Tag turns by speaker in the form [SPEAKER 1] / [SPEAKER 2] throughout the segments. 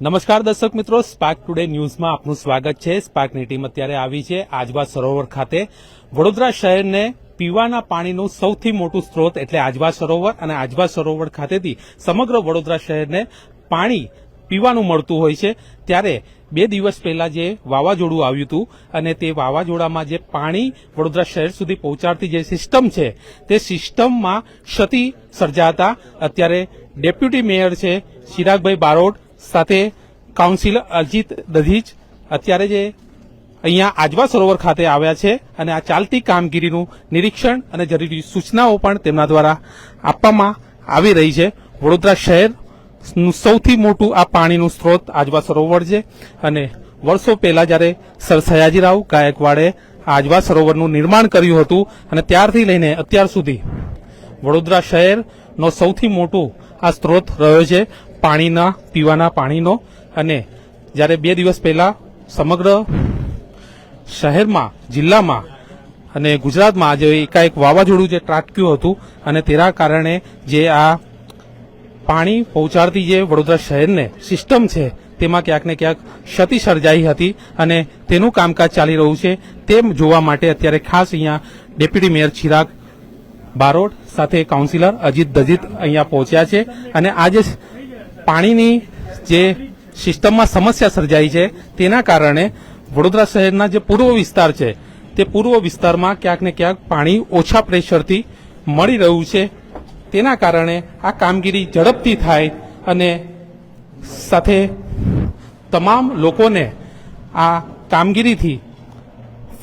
[SPEAKER 1] નમસ્કાર દર્શક મિત્રો સ્પાર્ક ટુડે ન્યૂઝમાં આપનું સ્વાગત છે. સ્પાર્કની ટીમ અત્યારે આવી છે આજવા સરોવર ખાતે. વડોદરા શહેરને પીવાના પાણીનું સૌથી મોટું સ્ત્રોત એટલે આજવા સરોવર અને આજવા સરોવર ખાતેથી સમગ્ર વડોદરા શહેરને પાણી પીવાનું મળતું હોય છે. ત્યારે બે દિવસ પહેલા જે વાવાઝોડું આવ્યું હતું અને તે વાવાઝોડામાં જે પાણી વડોદરા શહેર સુધી પહોંચાડતી જે સિસ્ટમ છે, તે સિસ્ટમમાં ક્ષતિ સર્જાતા અત્યારે ડેપ્યુટી મેયર છે ચિરાગભાઈ બારોટ સાથે કાઉન્સિલર અજીત દધીચ અત્યારે જે અહીંયા આજવા સરોવર ખાતે આવ્યા છે અને આ ચાલતી કામગીરીનું નિરીક્ષણ અને જરૂરી સૂચનાઓ પણ તેમના દ્વારા આપવામાં આવી રહી છે. વડોદરા શહેરનું સૌથી મોટું આ પાણીનું સ્ત્રોત આજવા સરોવર છે અને વર્ષો પહેલા જ્યારે સર સયાજીરાવ ગાયકવાડે આજવા સરોવરનું નિર્માણ કર્યું હતું અને ત્યારથી લઈને અત્યાર સુધી વડોદરા શહેરનો સૌથી મોટું આ સ્ત્રોત રહ્યો છે. પાણીના, પીવાના પાણીનો અને જ્યારે બે દિવસ પહેલા સમગ્ર શહેરમાં, જિલ્લામાં અને ગુજરાતમાં આજે એકાએક વાવાઝોડું જે ત્રાટક્યું હતું અને તેના કારણે જે આ પાણી પહોંચાડતી જે વડોદરા શહેરને સિસ્ટમ છે, તેમાં ક્યાંક ને ક્યાંક ક્ષતિ સર્જાઈ હતી અને તેનું કામકાજ ચાલી રહ્યું છે, તેમ જોવા માટે અત્યારે ખાસ અહીંયા ડેપ્યુટી મેયર ચિરાગ બારોટ સાથે કાઉન્સિલર અજીત દજીત અહીંયા પહોંચ્યા છે અને આજે પાણીની જે સિસ્ટમમાં સમસ્યા સર્જાઈ છે, તેના કારણે વડોદરા શહેરના જે પૂર્વ વિસ્તાર છે, તે પૂર્વ વિસ્તારમાં ક્યાંક ને ક્યાંક પાણી ઓછા પ્રેશરથી મળી રહ્યું છે. તેના કારણે આ કામગીરી ઝડપથી થાય અને સાથે તમામ લોકોને આ કામગીરીથી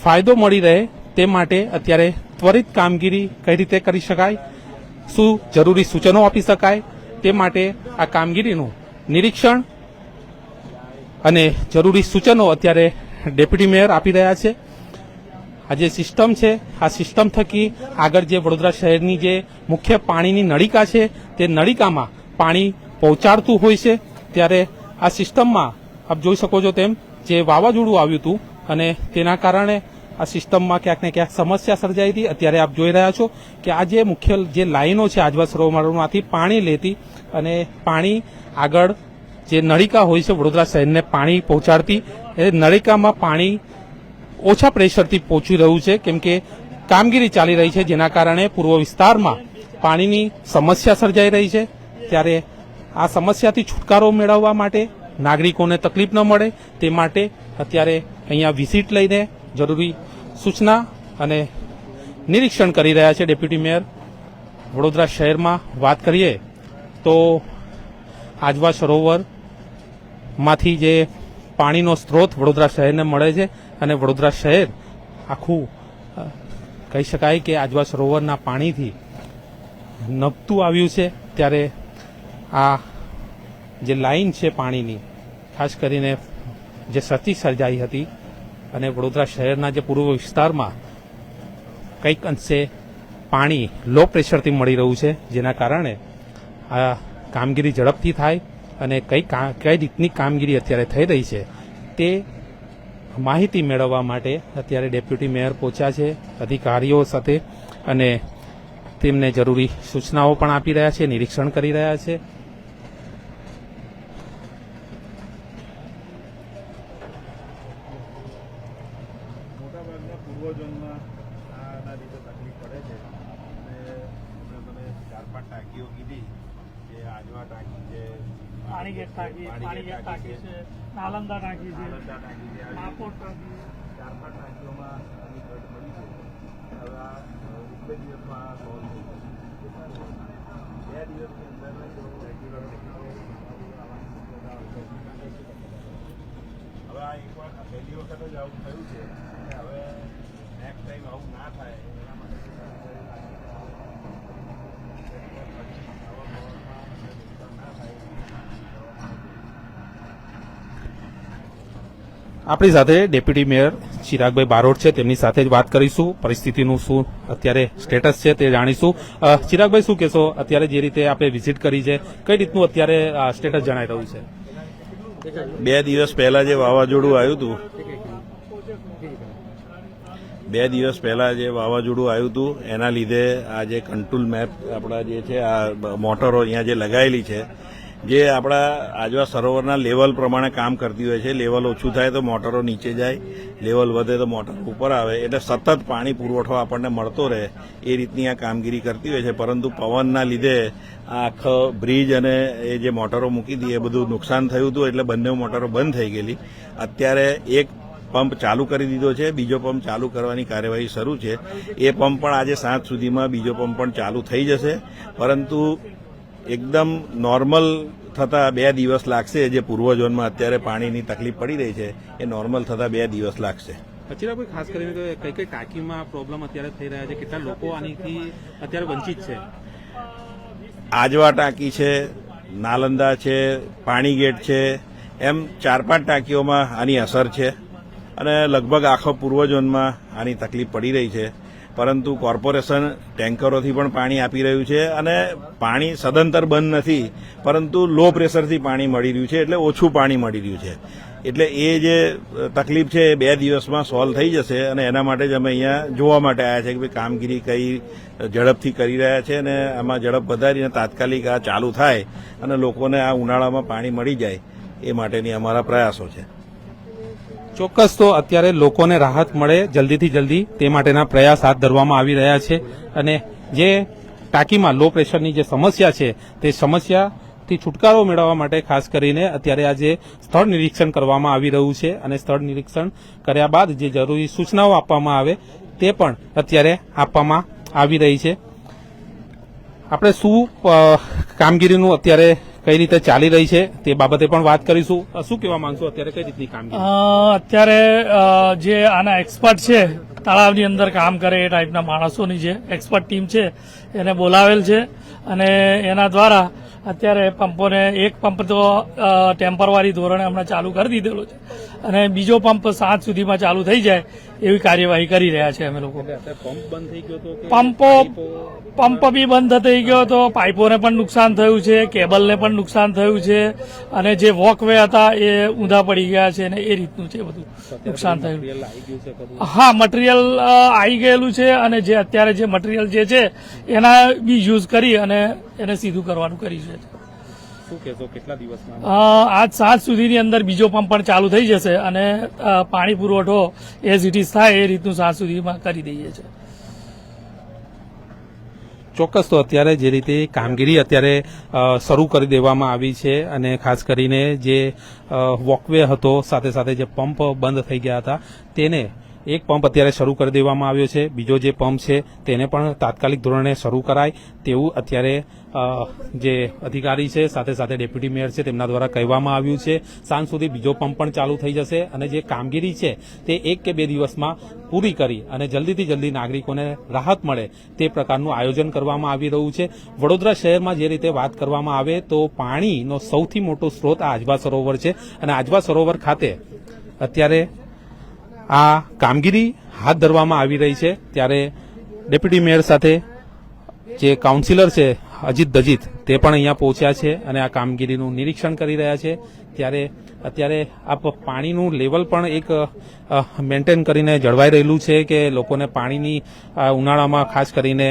[SPEAKER 1] ફાયદો મળી રહે તે માટે અત્યારે ત્વરિત કામગીરી કઈ રીતે કરી શકાય, શું જરૂરી સૂચનો આપી શકાય તે માટે આ કામગીરીનું નિરીક્ષણ અને જરૂરી સૂચનો અત્યારે ડેપ્યુટી મેયર આપી રહ્યા છે. આ જે સિસ્ટમ છે, આ સિસ્ટમ થકી આગળ જે વડોદરા શહેરની જે મુખ્ય પાણીની નળિકા છે, તે નળિકામાં પાણી પહોંચાડતું હોય છે. ત્યારે આ સિસ્ટમમાં આપ જોઈ શકો છો તેમ જે વાવાઝોડું આવ્યું હતું અને તેના કારણે આ સિસ્ટમમાં ક્યાંક ને ક્યાંક સમસ્યા સર્જાઈ હતી. અત્યારે આપ જોઈ રહ્યા છો કે આ જે મુખ્ય જે લાઈનો છે આજવા સરોવરમાંથી પાણી લેતી અને પાણી આગળ જે નળિકા હોય છે વડોદરા શહેરને પાણી પહોંચાડતી, એ નળિકામાં પાણી ઓછા પ્રેશરથી પહોંચી રહ્યું છે. કેમ કે કામગીરી ચાલી રહી છે, જેના કારણે પૂર્વ વિસ્તારમાં પાણીની સમસ્યા સર્જાઈ રહી છે. ત્યારે આ સમસ્યાથી છુટકારો મેળવવા માટે નાગરિકોને તકલીફ ન મળે. તે માટે અત્યારે અહીંયા વિઝિટ લઈને જરૂરી સૂચના અને નિરીક્ષણ કરી રહ્યા છે ડેપ્યુટી મેયર. વડોદરા શહેરમાં વાત કરીએ તો આજવા સરોવરમાંથી જે પાણીનો સ્ત્રોત વડોદરા શહેરને મળે છે અને વડોદરા શહેર આખું કહી શકાય કે આજવા સરોવરના પાણીથી નભતું આવ્યું છે, ત્યારે આ જે લાઈન છે પાણીની, ખાસ કરીને જે સતી સર્જાઈ હતી અને વડોદરા શહેરના જે પૂર્વ વિસ્તારમાં કંઈક અંશે પાણી લો પ્રેશરથી મળી રહ્યું છે, જેના કારણે આ કામગીરી ઝડપથી થાય અને કઈ કઈ રીતની કામગીરી અત્યારે થઈ રહી છે તે માહિતી મેળવવા માટે અત્યારે ડેપ્યુટી મેયર પહોંચ્યા છે, અધિકારીઓ સાથે અને તેમને જરૂરી સૂચનાઓ પણ આપી રહ્યા છે, નિરીક્ષણ કરી રહ્યા છે
[SPEAKER 2] મોટાભાગના પૂર્વજોમાં આના લીધે તકલીફ પડે છે અને હમણાં તમે ચાર પાંચ ટાંકીઓ કીધી કે આજવા ટાંકી છે
[SPEAKER 3] પાણીગેટ ટાંકી પાણીગેટ ટાંકી છે નાલંદા ટાંકી છે
[SPEAKER 2] નાલંદા ટાંકી છે આવી
[SPEAKER 3] માપોર ટાંકી
[SPEAKER 2] ચાર પાંચ ટાંકીઓમાં આની ઘટ પડી છે હવે આ એક બે દિવસમાં આ સોલ્વ થઈ જશે બે દિવસની અંદર જો રેગ્યુલર હવે આ એકવાર આ પહેલી વખત જ આવું થયું છે અને હવે નેક્સ્ટ ટાઈમ આવું ના થાય
[SPEAKER 1] આપણી સાથે ડેપ્યુટી મેયર ચિરાગભાઈ બારોટ છે. તેમની સાથે જ વાત કરીશું. પરિસ્થિતિનું શું અત્યારે સ્ટેટસ છે તે જાણીશું. ચિરાગભાઈ, શું કહેશો? અત્યારે જે રીતે આપણે વિઝિટ કરી છે, કઈ રીતનું અત્યારે સ્ટેટસ જણાઈ રહ્યું છે?
[SPEAKER 2] બે દિવસ પહેલા જે વાવાઝોડું આવ્યું હતું, બે દિવસ પહેલા જે વાવાઝોડું આવ્યું હતું, એના લીધે આ જે કંટ્રોલ મેપ આપણા જે છે, આ મોટરો અહીંયા જે લગાવેલી છે જે આપણા આજવા સરોવરના લેવલ પ્રમાણે કામ કરતી હોય છે, લેવલ ઓછું થાય તો મોટરો નીચે જાય, લેવલ વધે તો મોટર ઉપર આવે, એટલે સતત પાણી પુરવઠો આપણને મળતો રહે, એ રીતની આ કામગીરી કરતી હોય છે. પરંતુ પવનના લીધે આ આખો બ્રિજ અને એ જે મોટરો મૂકી હતી એ બધું નુકસાન થયું હતું, એટલે બંને મોટરો બંધ થઈ ગયેલી. અત્યારે એક પંપ ચાલુ કરી દીધો છે, બીજો પંપ ચાલુ કરવાની કાર્યવાહી શરૂ છે. એ પંપ પણ આજે સાંજ સુધીમાં બીજો પંપ પણ ચાલુ થઈ જશે. પરંતુ એકદમ નોર્મલ થતા બે દિવસ લાગશે. જે પૂર્વ ઝોનમાં અત્યારે પાણીની તકલીફ પડી રહી છે એ નોર્મલ થતા બે દિવસ લાગશે.
[SPEAKER 1] અચિરાભાઈ ખાસ કરીને કઈ કઈ ટાંકીમાં પ્રોબ્લેમ અત્યારે થઈ રહ્યા છે? કેટલા લોકો આનીથી અત્યારે વંચિત છે?
[SPEAKER 2] આજવા ટાંકી છે નાલંદા છે પાણી ગેટ છે એમ ચાર પાંચ ટાંકીઓમાં આની અસર છે. અને લગભગ આખો પૂર્વ ઝોનમાં આની તકલીફ પડી રહી છે. પરંતુ કોર્પોરેશન ટેન્કરોથી પણ પાણી આપી રહ્યું છે અને પાણી સદંતર બંધ નથી, પરંતુ લો પ્રેશરથી પાણી મળી રહ્યું છે એટલે ઓછું પાણી મળી રહ્યું છે. એટલે એ જે તકલીફ છે એ બે દિવસમાં સોલ્વ થઈ જશે અને એના માટે જ અમે અહીંયા જોવા માટે આવ્યા છે કે ભાઈ કામગીરી કઈ ઝડપથી કરી રહ્યા છે અને આમાં ઝડપ વધારીને તાત્કાલિક આ ચાલુ થાય અને લોકોને આ ઉનાળામાં પાણી મળી જાય એ માટેની અમારા પ્રયાસો છે.
[SPEAKER 1] ચોક્કસ તો અત્યારે લોકોને રાહત મળે જલ્દીથી જલ્દી તે માટેના પ્રયાસ હાથ ધરવામાં આવી રહ્યા છે અને જે ટાંકીમાં લો પ્રેશરની જે સમસ્યા છે તે સમસ્યાથી છુટકારો મેળવવા માટે ખાસ કરીને અત્યારે આજે સ્થળ નિરીક્ષણ કરવામાં આવી રહ્યું છે અને સ્થળ નિરીક્ષણ કર્યા બાદ જે જરૂરી સૂચનાઓ આપવામાં આવે તે પણ અત્યારે આપવામાં આવી રહી છે. આપણે શું કામગીરીનું અત્યારે કઈ રીતે ચાલી રહી છે તે બાબતે પણ વાત કરીશું. શું કહેવા માંગશો? અત્યારે કઈ રીતની કામગીરી?
[SPEAKER 3] અત્યારે જે આના એક્સપર્ટ છે, તળાવની અંદર કામ કરે એ ટાઈપના માણસોની જે એક્સપર્ટ ટીમ છે, એને બોલાવેલ છે. અને એના દ્વારા અત્યારે પંપોને એક પંપ તો ટેમ્પરવારી ધોરણે હમણાં ચાલુ કરી દીધેલો છે. અને બીજો પંપ સાંજ સુધીમાં ચાલુ થઈ જાય એવી કાર્યવાહી કરી રહ્યા છે અમે લોકો.
[SPEAKER 1] પંપ
[SPEAKER 3] પંપો બી બંધ થઈ ગયો હતો પાઇપોને પણ નુકસાન થયું છે કેબલને પણ નુકસાન થયું છે અને જે વોકવે હતા એ ઊંધા પડી ગયા છે અને એ રીતનું છે બધું નુકસાન થયું. હા મટીરિયલ આવી ગયેલું છે અને જે અત્યારે જે મટીરિયલ જે છે એના બી યુઝ કરી અને એને સીધું કરવાનું કર્યું છે.
[SPEAKER 1] શું કહેશો કેટલા દિવસમાં?
[SPEAKER 3] આજ સાત સુધીની અંદર બીજો પંપ પણ ચાલુ થઈ જશે અને પાણી પુરવઠો એઝ ઇટ ઇઝ થાય એ રીતનું સાત સુધીમાં કરી દઈએ છીએ.
[SPEAKER 1] ચોક્કસ તો અત્યારે જે રીતે કામગીરી અત્યારે શરૂ કરી દેવામાં આવી છે અને ખાસ કરીને જે વોકવે હતો સાથે સાથે જે પંપ બંધ થઈ ગયા હતા તેને એક પંપ અત્યારે શરૂ કરી દેવામાં આવ્યો છે. બીજો જે પંપ છે, તેને પણ તાત્કાલિક ધોરણે શરૂ કરાય તેવું અત્યારે જે અધિકારી છે, સાથે સાથે ડેપ્યુટી મેયર છે, તેમના દ્વારા કહેવામાં આવ્યું છે. સાંજ સુધી બીજો પંપ પણ ચાલુ થઈ જશે અને જે કામગીરી છે, તે એક કે બે દિવસમાં પૂરી કરી અને જલ્દીથી જલ્દી નાગરિકોને રાહત મળે તે પ્રકારનું આયોજન કરવામાં આવી રહ્યું છે. વડોદરા શહેરમાં જે રીતે વાત કરવામાં આવે તો પાણીનો સૌથી મોટો સ્ત્રોત આ આજવા સરોવર છે અને આજવા સરોવર ખાતે અત્યારે આ કામગીરી હાથ ધરવામાં આવી રહી છે ત્યારે ડેપ્યુટી મેયર સાથે જે કાઉન્સિલર છે અજીત દજીત, તે પણ અહીંયા પહોંચ્યા છે અને આ કામગીરીનું નિરીક્ષણ કરી રહ્યા છે. ત્યારે અત્યારે આ પાણીનું લેવલ પણ એક મેન્ટેન કરીને જળવાઈ રહેલું છે કે લોકોને પાણીની ઉનાળામાં ખાસ કરીને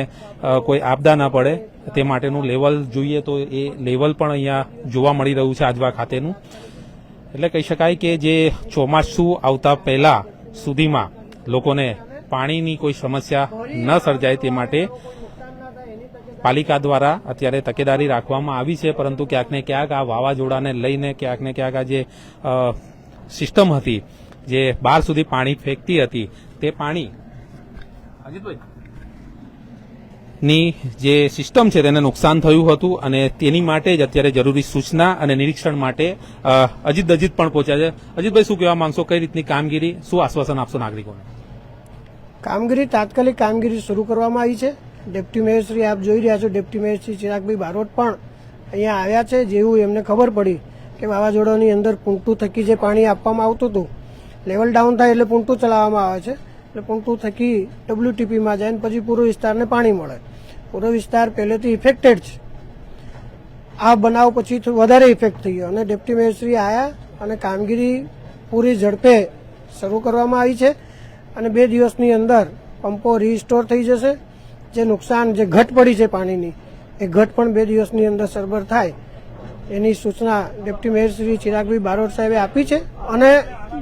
[SPEAKER 1] કોઈ આપદા ના પડે તે માટેનું લેવલ જોઈએ તો એ લેવલ પણ અહીંયા જોવા મળી રહ્યું છે આજવા ખાતેનું. એટલે કહી શકાય કે જે ચોમાસું આવતા પહેલા સુધીમાં લોકોને પાણીની કોઈ સમસ્યા ન સર્જાય તે માટે પાલિકા દ્વારા અત્યારે તકેદારી રાખવામાં આવી છે, પરંતુ ક્યાંક ને ક્યાંક આ વાવાઝોડાને લઈને ક્યાંક ને ક્યાંક આ જે સિસ્ટમ હતી, જે બાર સુધી પાણી ફેંકતી હતી, તે પાણી અજીતભાઈ ની જે સિસ્ટમ છે તેને નુકસાન થયું હતું અને તેની માટે જ અત્યારે જરૂરી સૂચના અને નિરીક્ષણ માટે અજીત અજીત પણ પહોંચ્યા છે. અજીતભાઈ, શું કહેવા માંગશો? કઈ રીતની કામગીરી? શું આશ્વાસન આપશો નાગરિકોને?
[SPEAKER 4] કામગીરી, તાત્કાલિક કામગીરી શરૂ કરવામાં આવી છે. ડેપ્ટી મેયરશ્રી આપ જોઈ રહ્યા છો ડેપ્ટી મેયરશ્રી ચિરાગભાઈ બારોટ પણ અહીંયા આવ્યા છે, જેવું એમને ખબર પડી કે વાવાઝોડાની અંદર પૂંટું થકી જે પાણી આપવામાં આવતું હતું, લેવલ ડાઉન થાય એટલે પૂંટું ચલાવવામાં આવે છે. એટલે પૂંટું થકી ડબ્લ્યુટીપીમાં જાય ને પછી પૂરો વિસ્તારને પાણી મળે. પૂરો વિસ્તાર પહેલેથી ઇફેક્ટેડ છે. આ બનાવ પછી વધારે ઇફેક્ટ થઈ ગયો અને ડેપ્ટી મેયરશ્રી આવ્યા અને કામગીરી પૂરી ઝડપે શરૂ કરવામાં આવી છે અને બે દિવસની અંદર પંપો રીસ્ટોર થઈ જશે. જે નુકસાન, જે ઘટ પડી છે પાણીની, એ ઘટ પણ બે દિવસની અંદર સરભર થાય એની સૂચના ડેપ્ટી મેયર ચિરાગભાઈ બારોટ સાહેબે આપી છે અને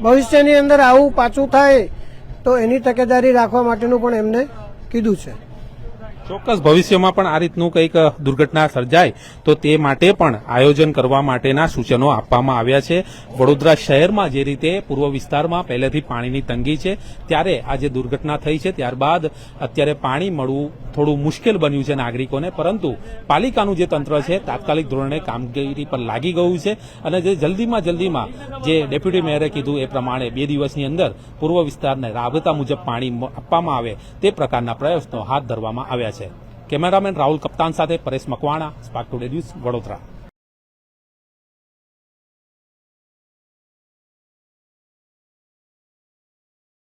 [SPEAKER 4] ભવિષ્યની અંદર આવું પાછું થાય તો એની તકેદારી રાખવા માટેનું પણ એમને કીધું છે.
[SPEAKER 1] ચોક્કસ ભવિષ્યમાં પણ આ રીતનું કંઈક દુર્ઘટના સર્જાય તો તે માટે પણ આયોજન કરવા માટેના સૂચનો આપવામાં આવ્યા છે. વડોદરા શહેરમાં જે રીતે પૂર્વ વિસ્તારમાં પહેલેથી પાણીની તંગી છે, ત્યારે આ જે દુર્ઘટના થઈ છે, ત્યારબાદ અત્યારે પાણી મળવું થોડું મુશ્કેલ બન્યું છે નાગરિકોને, પરંતુ પાલિકાનું જે તંત્ર છે, તાત્કાલિક ધોરણે કામગીરી પર લાગી ગયું છે અને જે જલ્દીમાં જલ્દીમાં જે ડેપ્યુટી મેયરે કીધું એ પ્રમાણે બે દિવસની અંદર પૂર્વ વિસ્તારને રાબતા મુજબ પાણી આપવામાં આવે તે પ્રકારના પ્રયત્નો હાથ ધરવામાં આવ્યા છે. કેમેરામેન રાહુલ કપ્તાન સાથે Paresh Makwana Spark Today News Vadodara.